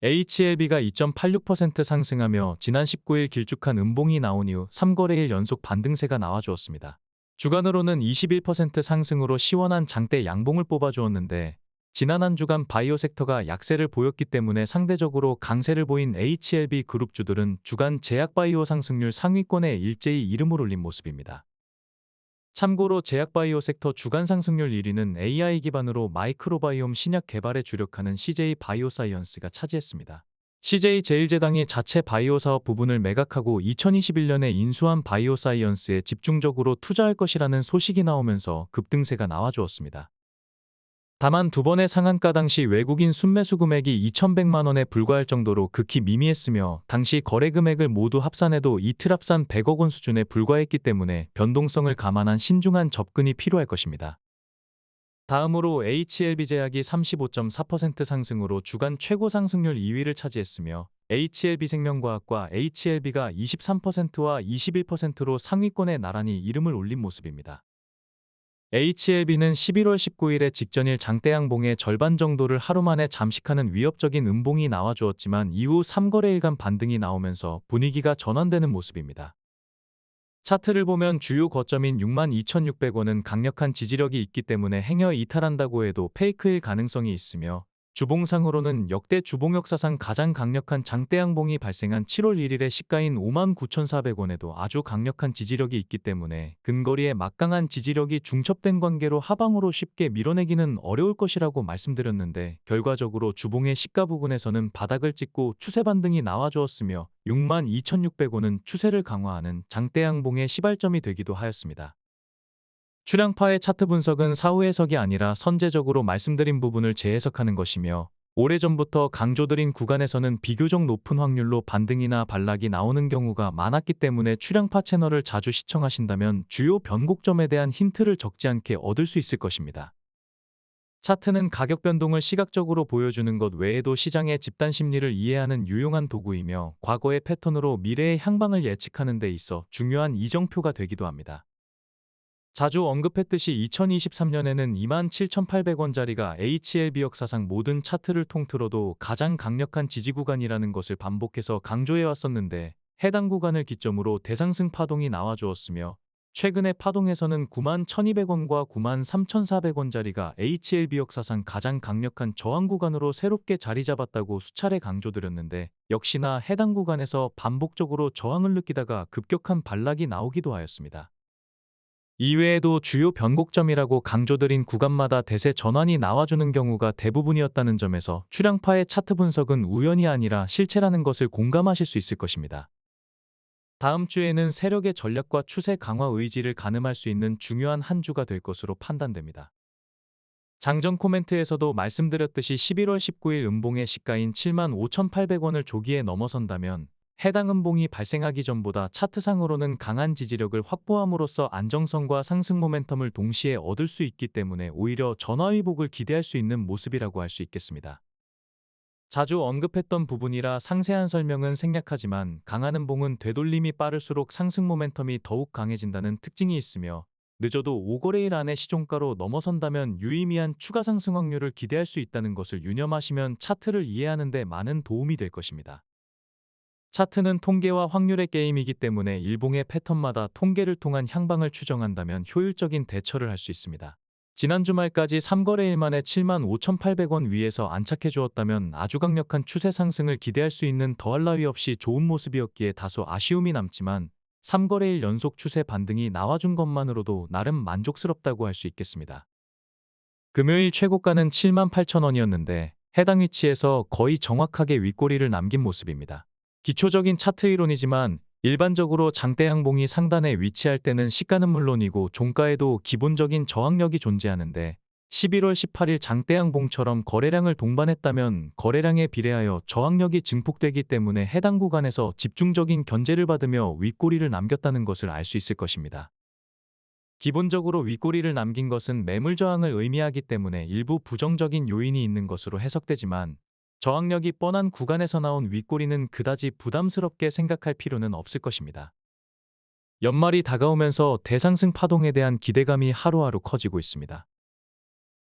HLB가 2.86% 상승하며 지난 19일 길쭉한 음봉이 나온 이후 3거래일 연속 반등세가 나와주었습니다. 주간으로는 21% 상승으로 시원한 장대 양봉을 뽑아주었는데 지난 한 주간 바이오 섹터가 약세를 보였기 때문에 상대적으로 강세를 보인 HLB 그룹주들은 주간 제약 바이오 상승률 상위권에 일제히 이름을 올린 모습입니다. 참고로 제약바이오 섹터 주간 상승률 1위는 AI 기반으로 마이크로바이옴 신약 개발에 주력하는 CJ 바이오사이언스가 차지했습니다. CJ 제일제당이 자체 바이오 사업 부분을 매각하고 2021년에 인수한 바이오사이언스에 집중적으로 투자할 것이라는 소식이 나오면서 급등세가 나와주었습니다. 다만 두 번의 상한가 당시 외국인 순매수 금액이 2,100만 원에 불과할 정도로 극히 미미했으며 당시 거래 금액을 모두 합산해도 이틀 합산 100억 원 수준에 불과했기 때문에 변동성을 감안한 신중한 접근이 필요할 것입니다. 다음으로 HLB 제약이 35.4% 상승으로 주간 최고 상승률 2위를 차지했으며 HLB 생명과학과 HLB가 23%와 21%로 상위권에 나란히 이름을 올린 모습입니다. HLB는 11월 19일에 직전일 장대양봉의 절반 정도를 하루 만에 잠식하는 위협적인 음봉이 나와주었지만 이후 3거래일간 반등이 나오면서 분위기가 전환되는 모습입니다. 차트를 보면 주요 거점인 62,600원은 강력한 지지력이 있기 때문에 행여 이탈한다고 해도 페이크일 가능성이 있으며 주봉상으로는 역대 주봉 역사상 가장 강력한 장대양봉이 발생한 7월 1일의 시가인 59,400원에도 아주 강력한 지지력이 있기 때문에 근거리에 막강한 지지력이 중첩된 관계로 하방으로 쉽게 밀어내기는 어려울 것이라고 말씀드렸는데 결과적으로 주봉의 시가 부근에서는 바닥을 찍고 추세 반등이 나와주었으며 62,600원은 추세를 강화하는 장대양봉의 시발점이 되기도 하였습니다. 출량파의 차트 분석은 사후 해석이 아니라 선제적으로 말씀드린 부분을 재해석하는 것이며 오래전부터 강조드린 구간에서는 비교적 높은 확률로 반등이나 반락이 나오는 경우가 많았기 때문에 출량파 채널을 자주 시청하신다면 주요 변곡점에 대한 힌트를 적지 않게 얻을 수 있을 것입니다. 차트는 가격 변동을 시각적으로 보여주는 것 외에도 시장의 집단 심리를 이해하는 유용한 도구이며 과거의 패턴으로 미래의 향방을 예측하는 데 있어 중요한 이정표가 되기도 합니다. 자주 언급했듯이 2023년에는 27,800원짜리가 HLB 역사상 모든 차트를 통틀어도 가장 강력한 지지 구간이라는 것을 반복해서 강조해 왔었는데 해당 구간을 기점으로 대상승 파동이 나와주었으며 최근의 파동에서는 91,200원과 93,400원짜리가 HLB 역사상 가장 강력한 저항 구간으로 새롭게 자리 잡았다고 수차례 강조드렸는데 역시나 해당 구간에서 반복적으로 저항을 느끼다가 급격한 반락이 나오기도 하였습니다. 이외에도 주요 변곡점이라고 강조드린 구간마다 대세 전환이 나와주는 경우가 대부분이었다는 점에서 출량파의 차트 분석은 우연이 아니라 실체라는 것을 공감하실 수 있을 것입니다. 다음 주에는 세력의 전략과 추세 강화 의지를 가늠할 수 있는 중요한 한 주가 될 것으로 판단됩니다. 장전 코멘트에서도 말씀드렸듯이 11월 19일 음봉의 시가인 75,800원을 조기에 넘어선다면 해당 음봉이 발생하기 전보다 차트상으로는 강한 지지력을 확보함으로써 안정성과 상승 모멘텀을 동시에 얻을 수 있기 때문에 오히려 전화위복을 기대할 수 있는 모습이라고 할 수 있겠습니다. 자주 언급했던 부분이라 상세한 설명은 생략하지만 강한 음봉은 되돌림이 빠를수록 상승 모멘텀이 더욱 강해진다는 특징이 있으며 늦어도 5거래일 안에 시종가로 넘어선다면 유의미한 추가 상승 확률을 기대할 수 있다는 것을 유념하시면 차트를 이해하는 데 많은 도움이 될 것입니다. 차트는 통계와 확률의 게임이기 때문에 일봉의 패턴마다 통계를 통한 향방을 추정한다면 효율적인 대처를 할 수 있습니다. 지난 주말까지 3거래일 만에 75,800원 위에서 안착해 주었다면 아주 강력한 추세 상승을 기대할 수 있는 더할 나위 없이 좋은 모습이었기에 다소 아쉬움이 남지만 3거래일 연속 추세 반등이 나와준 것만으로도 나름 만족스럽다고 할 수 있겠습니다. 금요일 최고가는 78,000원이었는데 해당 위치에서 거의 정확하게 윗꼬리를 남긴 모습입니다. 기초적인 차트 이론이지만 일반적으로 장대 항봉이 상단에 위치할 때는 시가는 물론이고 종가에도 기본적인 저항력이 존재하는데 11월 18일 장대양봉처럼 거래량을 동반했다면 거래량에 비례하여 저항력이 증폭되기 때문에 해당 구간에서 집중적인 견제를 받으며 윗꼬리를 남겼다는 것을 알 수 있을 것입니다. 기본적으로 윗꼬리를 남긴 것은 매물 저항을 의미하기 때문에 일부 부정적인 요인이 있는 것으로 해석되지만 저항력이 뻔한 구간에서 나온 윗꼬리는 그다지 부담스럽게 생각할 필요는 없을 것입니다. 연말이 다가오면서 대상승 파동에 대한 기대감이 하루하루 커지고 있습니다.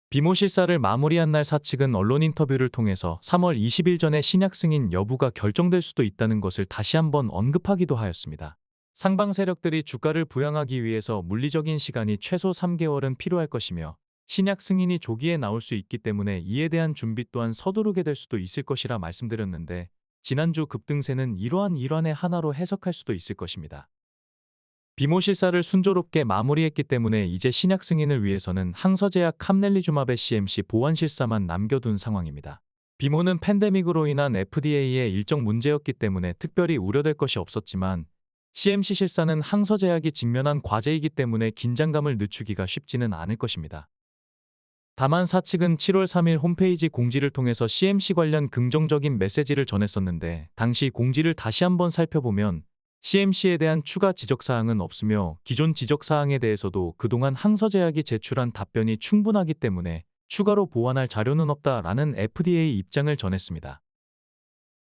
비모 실사를 마무리한 날 사측은 언론 인터뷰를 통해서 3월 20일 전에 신약 승인 여부가 결정될 수도 있다는 것을 다시 한번 언급하기도 하였습니다. 상방 세력들이 주가를 부양하기 위해서 물리적인 시간이 최소 3개월은 필요할 것이며 신약 승인이 조기에 나올 수 있기 때문에 이에 대한 준비 또한 서두르게 될 수도 있을 것이라 말씀드렸는데 지난주 급등세는 이러한 일환의 하나로 해석할 수도 있을 것입니다. 비모 실사를 순조롭게 마무리했기 때문에 이제 신약 승인을 위해서는 항서제약 캄넬리주마베 CMC 보완 실사만 남겨둔 상황입니다. 비모는 팬데믹으로 인한 FDA의 일정 문제였기 때문에 특별히 우려될 것이 없었지만 CMC 실사는 항서제약이 직면한 과제이기 때문에 긴장감을 늦추기가 쉽지는 않을 것입니다. 다만 사측은 7월 3일 홈페이지 공지를 통해서 CMC 관련 긍정적인 메시지를 전했었는데 당시 공지를 다시 한번 살펴보면 CMC에 대한 추가 지적사항은 없으며 기존 지적사항에 대해서도 그동안 항서제약이 제출한 답변이 충분하기 때문에 추가로 보완할 자료는 없다라는 FDA 입장을 전했습니다.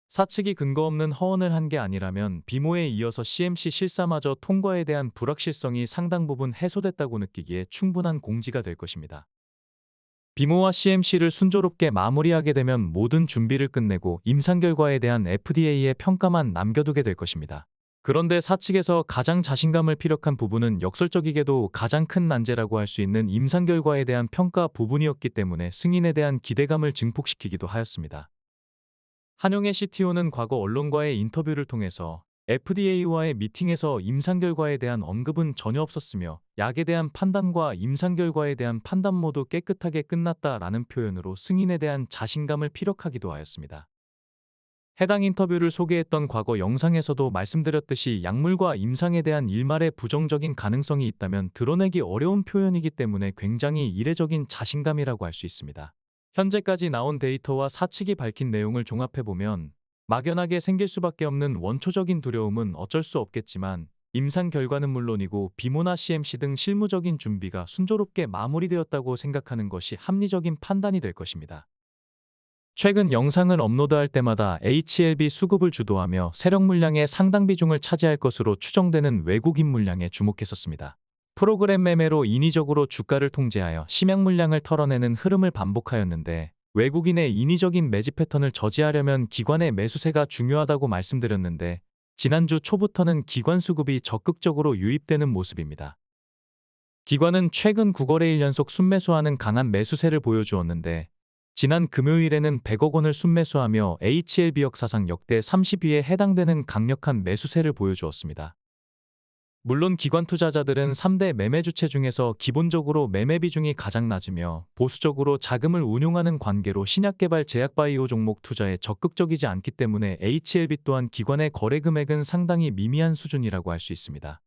사측이 근거 없는 허언을 한 게 아니라면 비모에 이어서 CMC 실사마저 통과에 대한 불확실성이 상당 부분 해소됐다고 느끼기에 충분한 공지가 될 것입니다. 비모와 CMC를 순조롭게 마무리하게 되면 모든 준비를 끝내고 임상 결과에 대한 FDA의 평가만 남겨두게 될 것입니다. 그런데 사측에서 가장 자신감을 피력한 부분은 역설적이게도 가장 큰 난제라고 할 수 있는 임상 결과에 대한 평가 부분이었기 때문에 승인에 대한 기대감을 증폭시키기도 하였습니다. 한용의 CTO는 과거 언론과의 인터뷰를 통해서 FDA와의 미팅에서 임상 결과에 대한 언급은 전혀 없었으며 약에 대한 판단과 임상 결과에 대한 판단 모두 깨끗하게 끝났다라는 표현으로 승인에 대한 자신감을 피력하기도 하였습니다. 해당 인터뷰를 소개했던 과거 영상에서도 말씀드렸듯이 약물과 임상에 대한 일말의 부정적인 가능성이 있다면 드러내기 어려운 표현이기 때문에 굉장히 이례적인 자신감이라고 할 수 있습니다. 현재까지 나온 데이터와 사측이 밝힌 내용을 종합해보면 막연하게 생길 수밖에 없는 원초적인 두려움은 어쩔 수 없겠지만 임상 결과는 물론이고 비모나 CMC 등 실무적인 준비가 순조롭게 마무리되었다고 생각하는 것이 합리적인 판단이 될 것입니다. 최근 영상을 업로드할 때마다 HLB 수급을 주도하며 세력 물량의 상당 비중을 차지할 것으로 추정되는 외국인 물량에 주목했었습니다. 프로그램 매매로 인위적으로 주가를 통제하여 심약 물량을 털어내는 흐름을 반복하였는데 외국인의 인위적인 매집 패턴을 저지하려면 기관의 매수세가 중요하다고 말씀드렸는데 지난주 초부터는 기관 수급이 적극적으로 유입되는 모습입니다. 기관은 최근 9거래일 연속 순매수하는 강한 매수세를 보여주었는데 지난 금요일에는 100억 원을 순매수하며 HLB 역 사상 역대 30위에 해당되는 강력한 매수세를 보여주었습니다. 물론 기관 투자자들은 3대 매매 주체 중에서 기본적으로 매매 비중이 가장 낮으며 보수적으로 자금을 운용하는 관계로 신약개발 제약바이오 종목 투자에 적극적이지 않기 때문에 HLB 또한 기관의 거래 금액은 상당히 미미한 수준이라고 할 수 있습니다.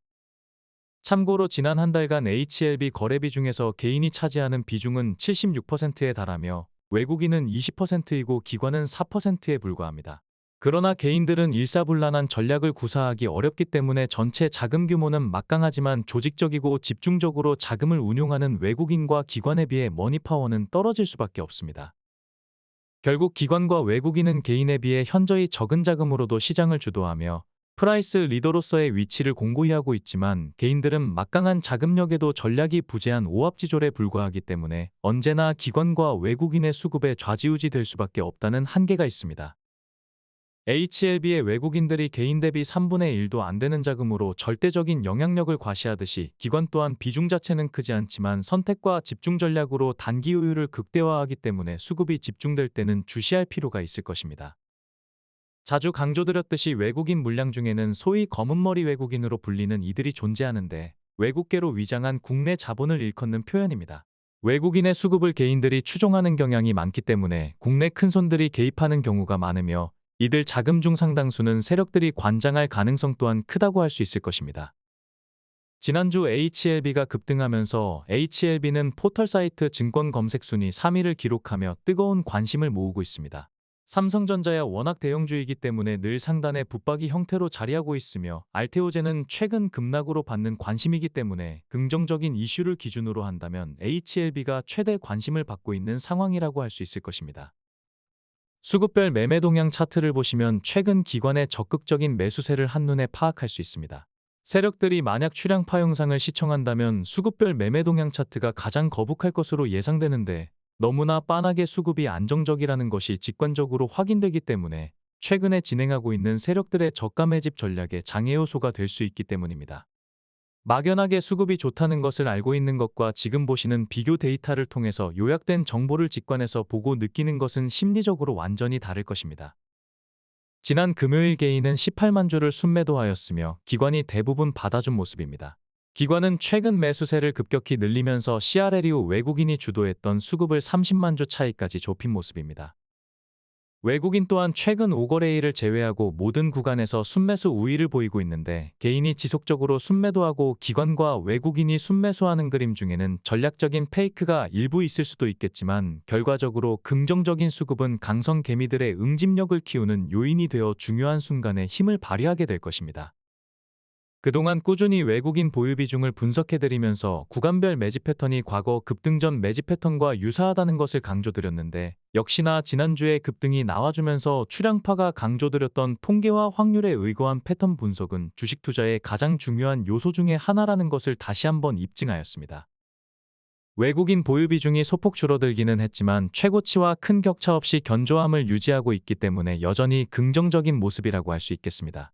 참고로 지난 한 달간 HLB 거래비 중에서 개인이 차지하는 비중은 76%에 달하며 외국인은 20%이고 기관은 4%에 불과합니다. 그러나 개인들은 일사불란한 전략을 구사하기 어렵기 때문에 전체 자금 규모는 막강하지만 조직적이고 집중적으로 자금을 운용하는 외국인과 기관에 비해 머니파워는 떨어질 수밖에 없습니다. 결국 기관과 외국인은 개인에 비해 현저히 적은 자금으로도 시장을 주도하며 프라이스 리더로서의 위치를 공고히 하고 있지만 개인들은 막강한 자금력에도 전략이 부재한 오합지졸에 불과하기 때문에 언제나 기관과 외국인의 수급에 좌지우지 될 수밖에 없다는 한계가 있습니다. HLB의 외국인들이 개인 대비 3분의 1도 안 되는 자금으로 절대적인 영향력을 과시하듯이 기관 또한 비중 자체는 크지 않지만 선택과 집중 전략으로 단기 효율을 극대화하기 때문에 수급이 집중될 때는 주시할 필요가 있을 것입니다. 자주 강조드렸듯이 외국인 물량 중에는 소위 검은머리 외국인으로 불리는 이들이 존재하는데 외국계로 위장한 국내 자본을 일컫는 표현입니다. 외국인의 수급을 개인들이 추종하는 경향이 많기 때문에 국내 큰손들이 개입하는 경우가 많으며 이들 자금 중 상당수는 세력들이 관장할 가능성 또한 크다고 할 수 있을 것입니다. 지난주 HLB가 급등하면서 HLB는 포털 사이트 증권 검색 순위 3위를 기록하며 뜨거운 관심을 모으고 있습니다. 삼성전자야 워낙 대형주이기 때문에 늘 상단에 붙박이 형태로 자리하고 있으며 알테오제는 최근 급락으로 받는 관심이기 때문에 긍정적인 이슈를 기준으로 한다면 HLB가 최대 관심을 받고 있는 상황이라고 할 수 있을 것입니다. 수급별 매매 동향 차트를 보시면 최근 기관의 적극적인 매수세를 한눈에 파악할 수 있습니다. 세력들이 만약 출량파 영상을 시청한다면 수급별 매매 동향 차트가 가장 거북할 것으로 예상되는데 너무나 빤하게 수급이 안정적이라는 것이 직관적으로 확인되기 때문에 최근에 진행하고 있는 세력들의 저가 매집 전략의 장애 요소가 될 수 있기 때문입니다. 막연하게 수급이 좋다는 것을 알고 있는 것과 지금 보시는 비교 데이터를 통해서 요약된 정보를 직관해서 보고 느끼는 것은 심리적으로 완전히 다를 것입니다. 지난 금요일 개인은 18만 주를 순매도하였으며 기관이 대부분 받아준 모습입니다. 기관은 최근 매수세를 급격히 늘리면서 CRL 이후 외국인이 주도했던 수급을 30만 주 차이까지 좁힌 모습입니다. 외국인 또한 최근 5거래일을 제외하고 모든 구간에서 순매수 우위를 보이고 있는데 개인이 지속적으로 순매도 하고 기관과 외국인이 순매수하는 그림 중에는 전략적인 페이크가 일부 있을 수도 있겠지만 결과적으로 긍정적인 수급은 강성 개미들의 응집력을 키우는 요인이 되어 중요한 순간에 힘을 발휘하게 될 것입니다. 그동안 꾸준히 외국인 보유 비중을 분석해드리면서 구간별 매집 패턴이 과거 급등 전 매집 패턴과 유사하다는 것을 강조드렸는데 역시나 지난주에 급등이 나와주면서 출량파가 강조드렸던 통계와 확률에 의거한 패턴 분석은 주식 투자의 가장 중요한 요소 중의 하나라는 것을 다시 한번 입증하였습니다. 외국인 보유 비중이 소폭 줄어들기는 했지만 최고치와 큰 격차 없이 견조함을 유지하고 있기 때문에 여전히 긍정적인 모습이라고 할 수 있겠습니다.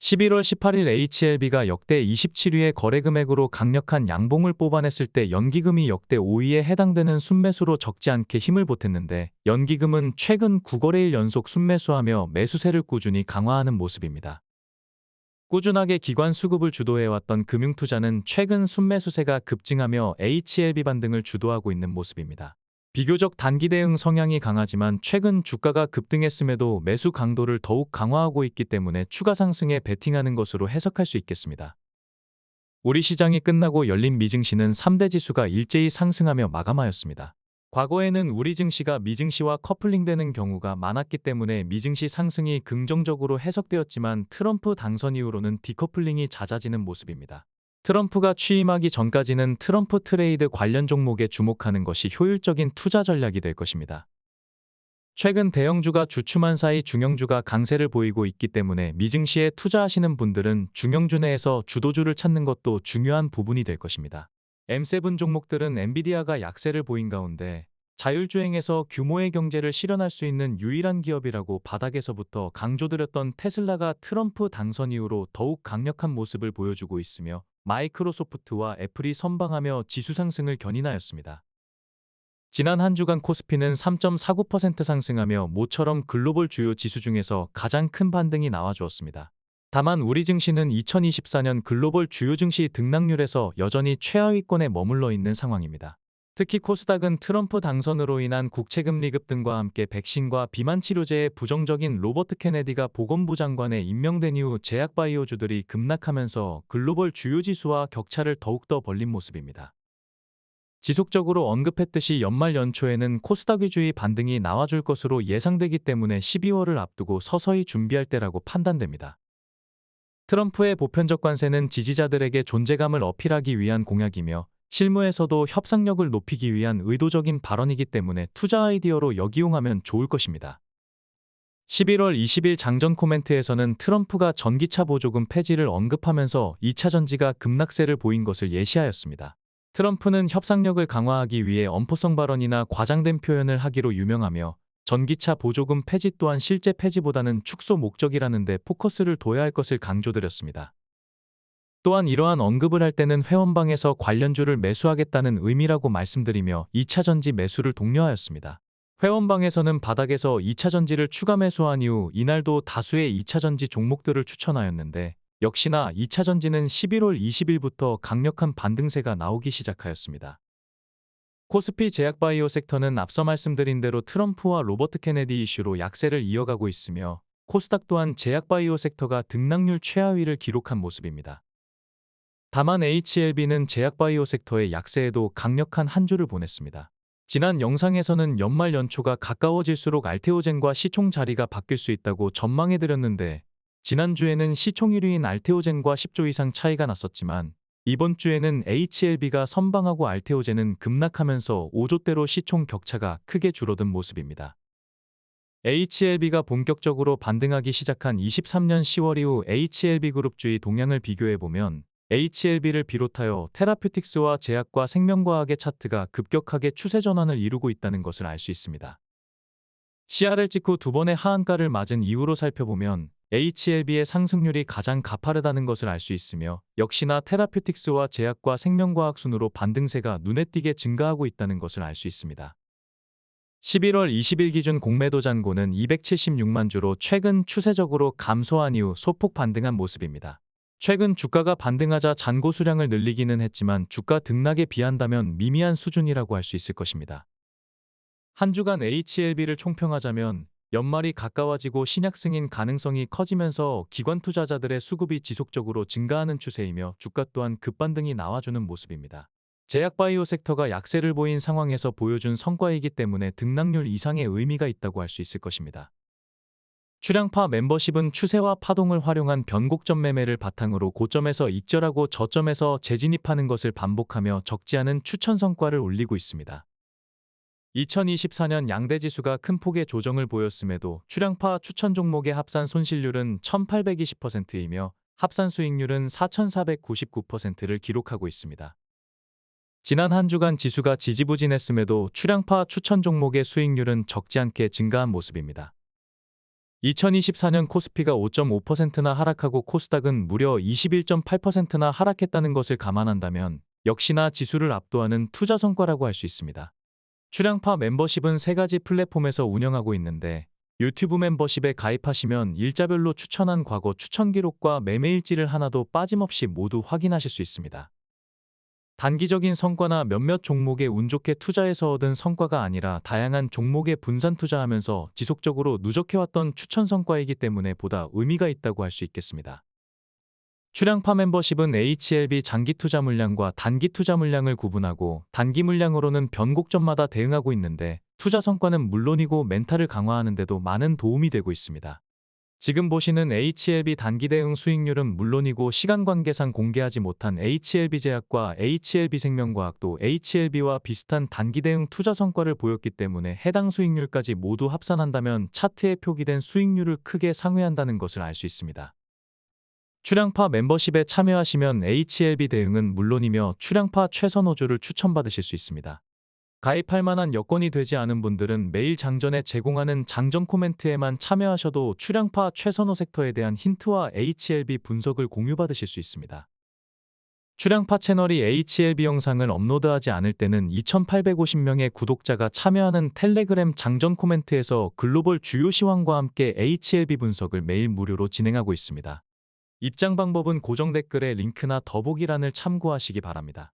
11월 18일 HLB가 역대 27위의 거래 금액으로 강력한 양봉을 뽑아냈을 때 연기금이 역대 5위에 해당되는 순매수로 적지 않게 힘을 보탰는데 연기금은 최근 9거래일 연속 순매수하며 매수세를 꾸준히 강화하는 모습입니다. 꾸준하게 기관 수급을 주도해왔던 금융투자는 최근 순매수세가 급증하며 HLB 반등을 주도하고 있는 모습입니다. 비교적 단기 대응 성향이 강하지만 최근 주가가 급등했음에도 매수 강도를 더욱 강화하고 있기 때문에 추가 상승에 베팅하는 것으로 해석할 수 있겠습니다. 우리 시장이 끝나고 열린 미증시는 3대 지수가 일제히 상승하며 마감하였습니다. 과거에는 우리 증시가 미증시와 커플링되는 경우가 많았기 때문에 미증시 상승이 긍정적으로 해석되었지만 트럼프 당선 이후로는 디커플링이 잦아지는 모습입니다. 트럼프가 취임하기 전까지는 트럼프 트레이드 관련 종목에 주목하는 것이 효율적인 투자 전략이 될 것입니다. 최근 대형주가 주춤한 사이 중형주가 강세를 보이고 있기 때문에 미증시에 투자하시는 분들은 중형주 내에서 주도주를 찾는 것도 중요한 부분이 될 것입니다. M7 종목들은 엔비디아가 약세를 보인 가운데 자율주행에서 규모의 경제를 실현할 수 있는 유일한 기업이라고 바닥에서부터 강조드렸던 테슬라가 트럼프 당선 이후로 더욱 강력한 모습을 보여주고 있으며 마이크로소프트와 애플이 선방하며 지수 상승을 견인하였습니다. 지난 한 주간 코스피는 3.49% 상승하며 모처럼 글로벌 주요 지수 중에서 가장 큰 반등이 나와주었습니다. 다만 우리 증시는 2024년 글로벌 주요 증시 등락률에서 여전히 최하위권에 머물러 있는 상황입니다. 특히 코스닥은 트럼프 당선으로 인한 국채금 리 급 등과 함께 백신과 비만 치료제의 부정적인 로버트 케네디가 보건부 장관에 임명된 이후 제약바이오주들이 급락하면서 글로벌 주요 지수와 격차를 더욱더 벌린 모습입니다. 지속적으로 언급했듯이 연말 연초에는 코스닥 위주의 반등이 나와줄 것으로 예상되기 때문에 12월을 앞두고 서서히 준비할 때라고 판단됩니다. 트럼프의 보편적 관세는 지지자들에게 존재감을 어필하기 위한 공약이며 실무에서도 협상력을 높이기 위한 의도적인 발언이기 때문에 투자 아이디어로 역이용하면 좋을 것입니다. 11월 20일 장전 코멘트에서는 트럼프가 전기차 보조금 폐지를 언급하면서 2차 전지가 급락세를 보인 것을 예시하였습니다. 트럼프는 협상력을 강화하기 위해 엄포성 발언이나 과장된 표현을 하기로 유명하며 전기차 보조금 폐지 또한 실제 폐지보다는 축소 목적이라는 데 포커스를 둬야 할 것을 강조드렸습니다. 또한 이러한 언급을 할 때는 회원방에서 관련주를 매수하겠다는 의미라고 말씀드리며 2차전지 매수를 독려하였습니다. 회원방에서는 바닥에서 2차전지를 추가 매수한 이후 이날도 다수의 2차전지 종목들을 추천하였는데 역시나 2차전지는 11월 20일부터 강력한 반등세가 나오기 시작하였습니다. 코스피 제약바이오 섹터는 앞서 말씀드린 대로 트럼프와 로버트 케네디 이슈로 약세를 이어가고 있으며 코스닥 또한 제약바이오 섹터가 등락률 최하위를 기록한 모습입니다. 다만 HLB는 제약바이오 섹터의 약세에도 강력한 한 주를 보냈습니다. 지난 영상에서는 연말 연초가 가까워질수록 알테오젠과 시총 자리가 바뀔 수 있다고 전망해드렸는데 지난주에는 시총 1위인 알테오젠과 10조 이상 차이가 났었지만 이번 주에는 HLB가 선방하고 알테오젠은 급락하면서 5조대로 시총 격차가 크게 줄어든 모습입니다. HLB가 본격적으로 반등하기 시작한 23년 10월 이후 HLB 그룹 주의 동향을 비교해보면 HLB를 비롯하여 테라퓨틱스와 제약과 생명과학의 차트가 급격하게 추세 전환을 이루고 있다는 것을 알 수 있습니다. CRL 찍고 두 번의 하한가를 맞은 이후로 살펴보면 HLB의 상승률이 가장 가파르다는 것을 알 수 있으며 역시나 테라퓨틱스와 제약과 생명과학 순으로 반등세가 눈에 띄게 증가하고 있다는 것을 알 수 있습니다. 11월 20일 기준 공매도 잔고는 276만 주로 최근 추세적으로 감소한 이후 소폭 반등한 모습입니다. 최근 주가가 반등하자 잔고 수량을 늘리기는 했지만 주가 등락에 비한다면 미미한 수준이라고 할 수 있을 것입니다. 한 주간 HLB를 총평하자면 연말이 가까워지고 신약 승인 가능성이 커지면서 기관 투자자들의 수급이 지속적으로 증가하는 추세이며 주가 또한 급반등이 나와주는 모습입니다. 제약바이오 섹터가 약세를 보인 상황에서 보여준 성과이기 때문에 등락률 이상의 의미가 있다고 할 수 있을 것입니다. 출량파 멤버십은 추세와 파동을 활용한 변곡점 매매를 바탕으로 고점에서 익절하고 저점에서 재진입하는 것을 반복하며 적지 않은 추천 성과를 올리고 있습니다. 2024년 양대지수가 큰 폭의 조정을 보였음에도 출량파 추천 종목의 합산 손실률은 1820%이며 합산 수익률은 4499%를 기록하고 있습니다. 지난 한 주간 지수가 지지부진했음에도 출량파 추천 종목의 수익률은 적지 않게 증가한 모습입니다. 2024년 코스피가 5.5%나 하락하고 코스닥은 무려 21.8%나 하락했다는 것을 감안한다면 역시나 지수를 압도하는 투자 성과라고 할 수 있습니다. 출량파 멤버십은 세 가지 플랫폼에서 운영하고 있는데 유튜브 멤버십에 가입하시면 일자별로 추천한 과거 추천 기록과 매매 일지를 하나도 빠짐없이 모두 확인하실 수 있습니다. 단기적인 성과나 몇몇 종목에 운 좋게 투자해서 얻은 성과가 아니라 다양한 종목에 분산 투자하면서 지속적으로 누적해왔던 추천 성과이기 때문에 보다 의미가 있다고 할 수 있겠습니다. 출량파 멤버십은 HLB 장기 투자 물량과 단기 투자 물량을 구분하고 단기 물량으로는 변곡점마다 대응하고 있는데 투자 성과는 물론이고 멘탈을 강화하는데도 많은 도움이 되고 있습니다. 지금 보시는 HLB 단기 대응 수익률은 물론이고 시간 관계상 공개하지 못한 HLB 제약과 HLB 생명과학도 HLB와 비슷한 단기 대응 투자 성과를 보였기 때문에 해당 수익률까지 모두 합산한다면 차트에 표기된 수익률을 크게 상회한다는 것을 알 수 있습니다. 출량파 멤버십에 참여하시면 HLB 대응은 물론이며 출량파 최선 호조를 추천받으실 수 있습니다. 가입할 만한 여건이 되지 않은 분들은 매일 장전에 제공하는 장전 코멘트에만 참여하셔도 출량파 최선호 섹터에 대한 힌트와 HLB 분석을 공유받으실 수 있습니다. 출량파 채널이 HLB 영상을 업로드하지 않을 때는 2850명의 구독자가 참여하는 텔레그램 장전 코멘트에서 글로벌 주요 시황과 함께 HLB 분석을 매일 무료로 진행하고 있습니다. 입장 방법은 고정 댓글에 링크나 더보기란을 참고하시기 바랍니다.